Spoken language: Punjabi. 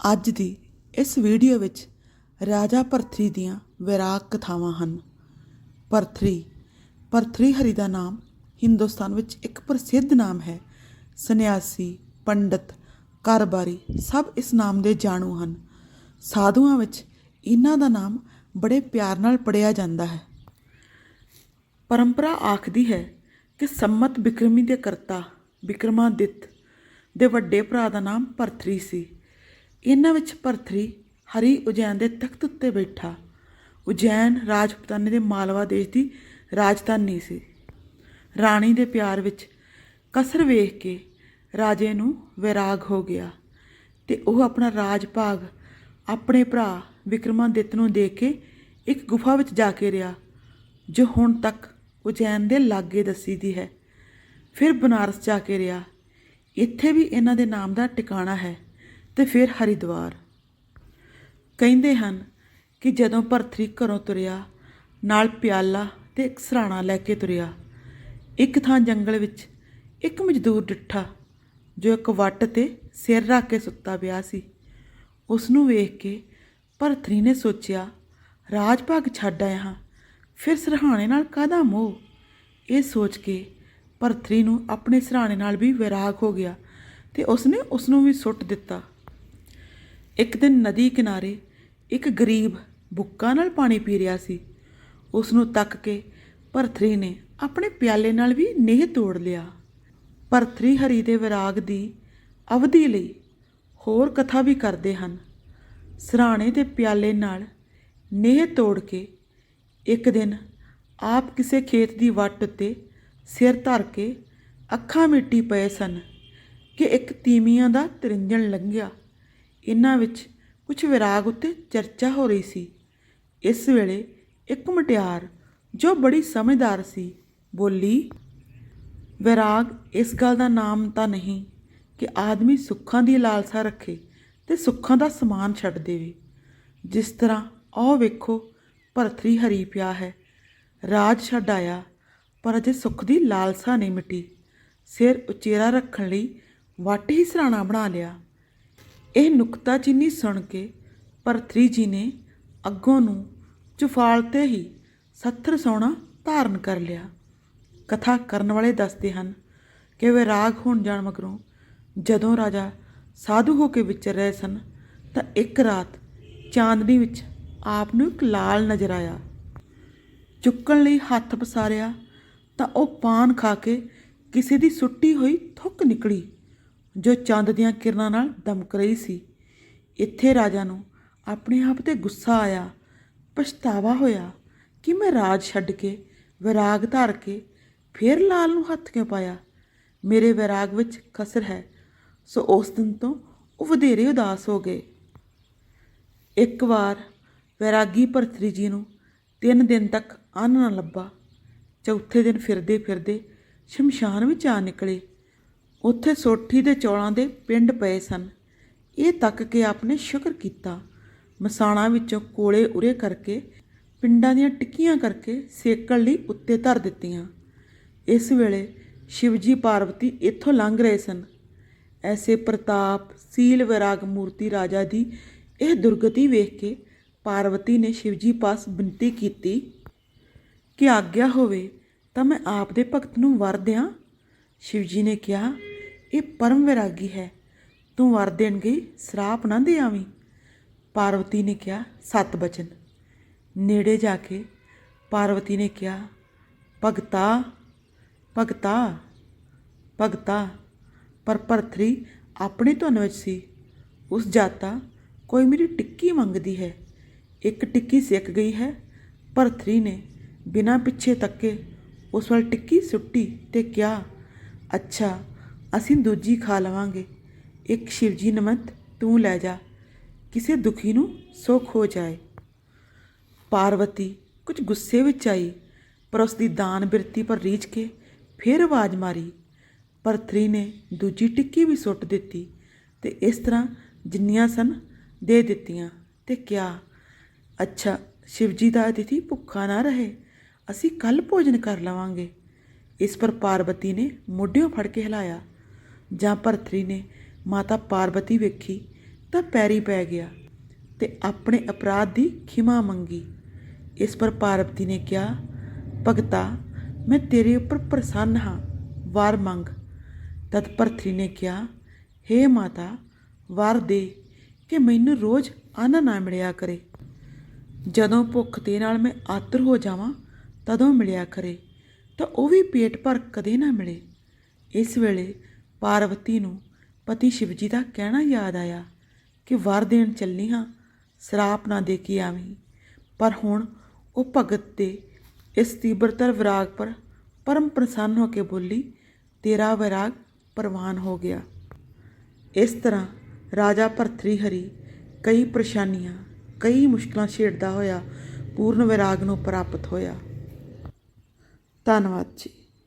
ਅੱਜ ਦੀ ਇਸ ਵੀਡੀਓ ਵਿੱਚ ਰਾਜਾ ਭਰਥਰੀ ਦੀਆਂ ਵਿਰਾਗ ਕਥਾਵਾਂ ਹਨ। ਭਰਥਰੀ ਭਰਥਰੀ ਹਰੀ ਦਾ ਨਾਮ ਹਿੰਦੁਸਤਾਨ ਵਿੱਚ ਇੱਕ ਪ੍ਰਸਿੱਧ ਨਾਮ ਹੈ। ਸੰਨਿਆਸੀ, ਪੰਡਤ, ਕਾਰੋਬਾਰੀ ਸਭ ਇਸ ਨਾਮ ਦੇ ਜਾਣੂ ਹਨ। ਸਾਧੂਆਂ ਵਿੱਚ ਇਹਨਾਂ ਦਾ ਨਾਮ ਬੜੇ ਪਿਆਰ ਨਾਲ ਪੜਿਆ ਜਾਂਦਾ ਹੈ। ਪਰੰਪਰਾ ਆਖਦੀ ਹੈ ਕਿ ਸੰਮਤ ਬਿਕਰਮੀ ਦੇ ਕਰਤਾ ਬਿਕਰਮਾਦਿੱਤ ਦੇ ਵੱਡੇ ਭਰਾ ਦਾ ਨਾਮ ਭਰਥਰੀ ਸੀ। ਇਹਨਾਂ ਵਿੱਚ ਭਰਥਰੀ ਹਰੀ ਉਜੈਨ ਦੇ ਤਖਤ ਉੱਤੇ ਬੈਠਾ। ਉਜੈਨ ਰਾਜਪੂਤਾਨੇ ਦੇ ਮਾਲਵਾ ਦੇਸ਼ ਦੀ ਰਾਜਧਾਨੀ ਸੀ। ਰਾਣੀ ਦੇ ਪਿਆਰ ਵਿੱਚ ਕਸਰ ਵੇਖ ਕੇ ਰਾਜੇ ਨੂੰ ਵਿਰਾਗ ਹੋ ਗਿਆ ਤੇ ਉਹ ਆਪਣਾ ਰਾਜ ਭਾਗ ਆਪਣੇ ਭਰਾ ਵਿਕਰਮਾਦਿੱਤ ਨੂੰ ਦੇ ਕੇ ਇੱਕ ਗੁਫਾ ਵਿੱਚ ਜਾ ਕੇ ਰਿਹਾ, ਜੋ ਹੁਣ ਤੱਕ ਉਜੈਨ ਦੇ ਲਾਗੇ ਦੱਸੀ ਦੀ ਹੈ। ਫਿਰ ਬਨਾਰਸ ਜਾ ਕੇ ਰਿਹਾ। ਇੱਥੇ ਵੀ ਇਹਨਾਂ ਦੇ ਨਾਮ ਦਾ ਟਿਕਾਣਾ ਹੈ। ਤੇ ਫਿਰ ਹਰਿਦੁਆਰ। ਕਹਿੰਦੇ ਹਨ ਕਿ ਜਦੋਂ ਭਰਥਰੀ ਘਰੋਂ ਤੁਰਿਆ, ਨਾਲ ਪਿਆਲਾ ਤੇ ਇੱਕ ਸਰਾਣਾ ਲੈ ਕੇ ਤੁਰਿਆ। ਇੱਕ ਥਾਂ ਜੰਗਲ ਵਿੱਚ ਇੱਕ ਮਜ਼ਦੂਰ ਡਿੱਠਾ, ਜੋ ਇੱਕ ਵੱਟ ਤੇ ਸਿਰ ਰੱਖ ਕੇ ਸੁੱਤਾ ਪਿਆ ਸੀ। ਉਸ ਨੂੰ ਵੇਖ ਕੇ ਭਰਥਰੀ ਨੇ ਸੋਚਿਆ, ਰਾਜ ਭਾਗ ਛੱਡ ਆਇਆ ਹਾਂ, ਫਿਰ ਸਰਹਾਣੇ ਨਾਲ ਕਾਹਦਾ ਮੋਹ? ਇਹ ਸੋਚ ਕੇ ਭਰਥਰੀ ਨੂੰ ਆਪਣੇ ਸਰਾਣੇ ਨਾਲ ਵੀ ਵਿਰਾਗ ਹੋ ਗਿਆ ਤੇ ਉਸਨੇ ਉਸ ਨੂੰ ਵੀ ਸੁੱਟ ਦਿੱਤਾ। ਇੱਕ ਦਿਨ ਨਦੀ ਕਿਨਾਰੇ ਇੱਕ ਗਰੀਬ ਬੁੱਕਾ ਨਾਲ ਪਾਣੀ ਪੀ ਰਿਹਾ ਸੀ। ਉਸ ਨੂੰ ਤੱਕ ਕੇ ਭਰਥਰੀ ਨੇ ਆਪਣੇ ਪਿਆਲੇ ਨਾਲ ਵੀ ਨੇਹ ਤੋੜ ਲਿਆ। ਭਰਥਰੀ ਹਰੀ ਦੇ ਵਿਰਾਗ ਦੀ ਅਵਧੀ ਲਈ ਹੋਰ ਕਥਾ ਵੀ ਕਰਦੇ ਹਨ। ਸਰਾਣੇ ਦੇ ਪਿਆਲੇ ਨਾਲ ਨੇਹ ਤੋੜ ਕੇ ਇੱਕ ਦਿਨ ਆਪ ਕਿਸੇ ਖੇਤ ਦੀ ਵੱਟ ਉੱਤੇ ਸਿਰ ਧਰ ਕੇ ਅੱਖਾਂ ਮਿੱਟੀ ਪਏ ਸਨ ਕਿ ਇੱਕ ਤੀਮੀਆਂ ਦਾ ਤਰਿੰਜਣ ਲੰਘਿਆ। ਇਹਨਾਂ ਵਿੱਚ ਕੁਝ ਵਿਰਾਗ ਉੱਤੇ ਚਰਚਾ ਹੋ ਰਹੀ ਸੀ। ਇਸ ਵੇਲੇ ਇੱਕ ਮਟਿਆਰ ਜੋ ਬੜੀ ਸਮਝਦਾਰ ਸੀ, ਬੋਲੀ, ਵਿਰਾਗ ਇਸ ਗੱਲ ਦਾ ਨਾਮ ਤਾਂ ਨਹੀਂ ਕਿ ਆਦਮੀ ਸੁੱਖਾਂ ਦੀ ਲਾਲਸਾ ਰੱਖੇ ਤੇ ਸੁੱਖਾਂ ਦਾ ਸਮਾਨ ਛੱਡ ਦੇਵੇ। ਜਿਸ ਤਰ੍ਹਾਂ ਆਹ ਵੇਖੋ, ਭਰਥਰੀ ਹਰੀ ਪਿਆ ਹੈ। ਰਾਜ ਛੱਡ ਆਇਆ, ਪਰ ਅਜੇ ਸੁੱਖ ਦੀ ਲਾਲਸਾ ਨਹੀਂ ਮਿਟੀ। ਸਿਰ ਉਚੇਰਾ ਰੱਖਣ ਲਈ ਵੱਟ ਹੀ ਸਰਾਣਾ ਬਣਾ ਲਿਆ। ਇਹ ਨੁਕਤਾਚੀਨੀ ਸੁਣ ਕੇ ਭਰਥਰੀ ਜੀ ਨੇ ਅੱਗੋਂ ਨੂੰ ਚੁਫਾਲ 'ਤੇ ਹੀ ਸੱਥਰ ਸੋਨਾ ਧਾਰਨ ਕਰ ਲਿਆ। ਕਥਾ ਕਰਨ ਵਾਲੇ ਦੱਸਦੇ ਹਨ ਕਿ ਵਿਰਾਗ ਹੋਣ ਜਾਣ ਮਗਰੋਂ ਜਦੋਂ ਰਾਜਾ ਸਾਧੂ ਹੋ ਕੇ ਵਿਚਰ ਰਹੇ ਸਨ ਤਾਂ ਇੱਕ ਰਾਤ ਚਾਂਦਨੀ ਵਿੱਚ ਆਪ ਨੂੰ ਇੱਕ ਲਾਲ ਨਜ਼ਰ ਆਇਆ। ਚੁੱਕਣ ਲਈ ਹੱਥ ਪਸਾਰਿਆ ਤਾਂ ਉਹ ਪਾਨ ਖਾ ਕੇ ਕਿਸੇ ਦੀ ਸੁੱਟੀ ਹੋਈ ਥੁੱਕ ਨਿਕਲੀ। ਜੋ ਚੰਦ ਦੀਆਂ ਕਿਰਨਾਂ ਨਾਲ ਦਮਕ ਰਹੀ ਸੀ। ਇੱਥੇ ਰਾਜਾ ਨੂੰ ਆਪਣੇ ਆਪ ਤੇ ਗੁੱਸਾ ਆਇਆ, ਪਛਤਾਵਾ ਹੋਇਆ ਕਿ ਮੈਂ ਰਾਜ ਛੱਡ ਕੇ, ਵਿਰਾਗ ਧਾਰ ਕੇ ਫਿਰ ਲਾਲ ਨੂੰ ਹੱਥ ਕਿਉਂ ਪਾਇਆ? ਮੇਰੇ ਵਿਰਾਗ ਵਿੱਚ ਕਸਰ ਹੈ, ਸੋ ਉਸ ਦਿਨ ਤੋਂ ਉਹ ਵਧੇਰੇ ਉਦਾਸ ਹੋ ਗਏ। ਇੱਕ ਵਾਰ ਵੈਰਾਗੀ ਭਰਤਰੀ ਜੀ ਨੂੰ ਤਿੰਨ ਦਿਨ ਤੱਕ ਅੰਨ ਨਾ ਲੱਭਾ। ਚੌਥੇ ਦਿਨ ਫਿਰਦੇ ਫਿਰਦੇ ਸ਼ਮਸ਼ਾਨ ਵਿੱਚ ਆ ਨਿਕਲੇ। ਉੱਥੇ ਸੋਠੀ ਦੇ ਚੌਲਾਂ ਦੇ ਪਿੰਡ ਪਏ ਸਨ। ਇਹ ਤੱਕ ਕੇ ਆਪਨੇ ਸ਼ੁਕਰ ਕੀਤਾ। ਮਸਾਣਾ ਵਿੱਚੋਂ ਕੋਲੇ ਉਰੇ ਕਰਕੇ, ਪਿੰਡਾਂ ਦੀਆਂ ਟਿੱਕੀਆਂ ਕਰਕੇ ਸੇਕਣ ਲਈ ਉੱਤੇ ਧਰ ਦਿੱਤੀਆਂ। ਇਸ ਵੇਲੇ ਸ਼ਿਵਜੀ ਪਾਰਵਤੀ ਇੱਥੋਂ ਲੰਘ ਰਹੇ ਸਨ। ਐਸੇ ਪ੍ਰਤਾਪ, ਸੀਲ ਵਿਰਾਗ ਮੂਰਤੀ ਰਾਜਾ ਦੀ ਇਹ ਦੁਰਗਤੀ ਵੇਖ ਕੇ ਪਾਰਵਤੀ ਨੇ ਸ਼ਿਵਜੀ ਪਾਸ ਬੇਨਤੀ ਕੀਤੀ ਕਿ ਆਗਿਆ ਹੋਵੇ ਤਾਂ ਮੈਂ ਆਪ ਦੇ ਭਗਤ ਨੂੰ ਵਰ ਦਿਆਂ। ਸ਼ਿਵਜੀ ਨੇ ਕਿਹਾ ਇਹ ਪਰਮ ਵਿਰਾਗੀ ਹੈ। ਤੂੰ ਵਰ ਦੇਣ ਗਈ ਸਰਾਪ ਨਾ ਦੇ ਆਵੀਂ। ਪਾਰਵਤੀ ਨੇ ਕਿਹਾ, ਸਤ ਬਚਨ। ਨੇੜੇ ਜਾ ਕੇ ਪਾਰਵਤੀ ਨੇ ਕਿਹਾ, ਭਗਤਾ ਭਗਤਾ ਭਗਤਾ, ਪਰ ਭਰਥਰੀ ਆਪਣੇ ਧੁਨ ਵਿੱਚ ਸੀ। ਉਸ ਜਾਤਾ ਕੋਈ ਮੇਰੀ ਟਿੱਕੀ ਮੰਗਦੀ ਹੈ। ਇੱਕ ਟਿੱਕੀ ਸਿੱਕ ਗਈ ਹੈ। ਭਰਥਰੀ ਨੇ ਬਿਨਾਂ ਪਿੱਛੇ ਤੱਕੇ ਉਸ ਵੱਲ ਟਿੱਕੀ ਸੁੱਟੀ ਤੇ ਕਿਹਾ, ਅੱਛਾ ਅਸੀਂ ਦੂਜੀ ਖਾ ਲਵਾਂਗੇ। ਇੱਕ ਸ਼ਿਵਜੀ ਨਮਤ, ਤੂੰ ਲੈ ਜਾ। ਕਿਸੇ ਦੁਖੀ ਨੂੰ ਸੁੱਖ ਹੋ ਜਾਏ। ਪਾਰਵਤੀ, ਕੁਝ ਗੁੱਸੇ ਵਿੱਚ ਆਈ। ਪਰ ਉਸ ਦੀ ਦਾਨ ਬਿਰਤੀ ਪਰ ਰੀਝ ਕੇ ਫਿਰ ਆਵਾਜ਼ ਮਾਰੀ। ਪਰਥਰੀ ਨੇ ਦੂਜੀ ਟਿੱਕੀ ਵੀ ਸੁੱਟ ਦਿੱਤੀ ਤੇ ਇਸ ਤਰ੍ਹਾਂ ਜਿੰਨੀਆਂ ਸਨ ਦੇ ਦਿੱਤੀਆਂ ਤੇ ਕਿਹਾ, ਅੱਛਾ, ਸ਼ਿਵਜੀ ਦਾ ਅਤਿਥੀ ਭੁੱਖਾ ਨਾ ਰਹੇ। ਅਸੀਂ ਕੱਲ ਭੋਜਨ ਕਰ ਲਵਾਂਗੇ। ਇਸ ਪਰ ਪਾਰਵਤੀ ਨੇ ਮੋਢਿਓਂ ਫੜ ਕੇ ਹਿਲਾਇਆ। ਜਾਂ ਭਰਤਰੀ ਨੇ ਮਾਤਾ ਪਾਰਵਤੀ ਵੇਖੀ ਤਾਂ ਪੈਰੀ ਪੈ ਗਿਆ ਤੇ ਆਪਣੇ ਅਪਰਾਧ ਦੀ ਖਿਮਾ ਮੰਗੀ। ਇਸ ਪਰ ਪਾਰਵਤੀ ਨੇ ਕਿਹਾ, ਭਗਤਾ, ਮੈਂ ਤੇਰੇ ਉੱਪਰ ਪ੍ਰਸੰਨ ਹਾਂ, ਵਾਰ ਮੰਗ। ਤਦ ਭਰਤਰੀ ਨੇ ਕਿਹਾ, ਹੇ ਮਾਤਾ, ਵਾਰ ਦੇ ਕਿ ਮੈਨੂੰ ਰੋਜ਼ ਅੰਨ ਨਾ ਮਿਲਿਆ ਕਰੇ। ਜਦੋਂ ਭੁੱਖ ਦੇ ਨਾਲ ਮੈਂ ਆਤਰ ਹੋ ਜਾਵਾਂ, ਤਦੋਂ ਮਿਲਿਆ ਕਰੇ, ਤਾਂ ਉਹ ਵੀ ਪੇਟ ਭਰ ਕਦੇ ਨਾ ਮਿਲੇ। ਇਸ ਵੇਲੇ ਪਾਰਵਤੀ ਨੂੰ ਪਤੀ ਸ਼ਿਵਜੀ ਦਾ ਕਹਿਣਾ ਯਾਦ ਆਇਆ ਕਿ ਵਰ ਦੇਣ ਚੱਲੀ ਹਾਂ, ਸਰਾਪ ਨਾ ਦੇ ਕੇ ਆਵੀਂ। ਪਰ ਹੁਣ ਉਹ ਭਗਤ ਤੇ ਇਸ ਤੀਬਰਤਰ ਵਿਰਾਗ ਪਰ ਪਰਮ ਪ੍ਰਸੰਨ ਹੋ ਕੇ ਬੋਲੀ, ਤੇਰਾ ਵਿਰਾਗ ਪ੍ਰਵਾਨ ਹੋ ਗਿਆ। ਇਸ ਤਰ੍ਹਾਂ ਰਾਜਾ ਭਰਤਰੀ ਹਰੀ ਕਈ ਪਰੇਸ਼ਾਨੀਆਂ, ਕਈ ਮੁਸ਼ਕਲਾਂ ਛੇੜਦਾ ਹੋਇਆ ਪੂਰਨ ਵਿਰਾਗ ਨੂੰ ਪ੍ਰਾਪਤ ਹੋਇਆ। ਧੰਨਵਾਦ ਜੀ।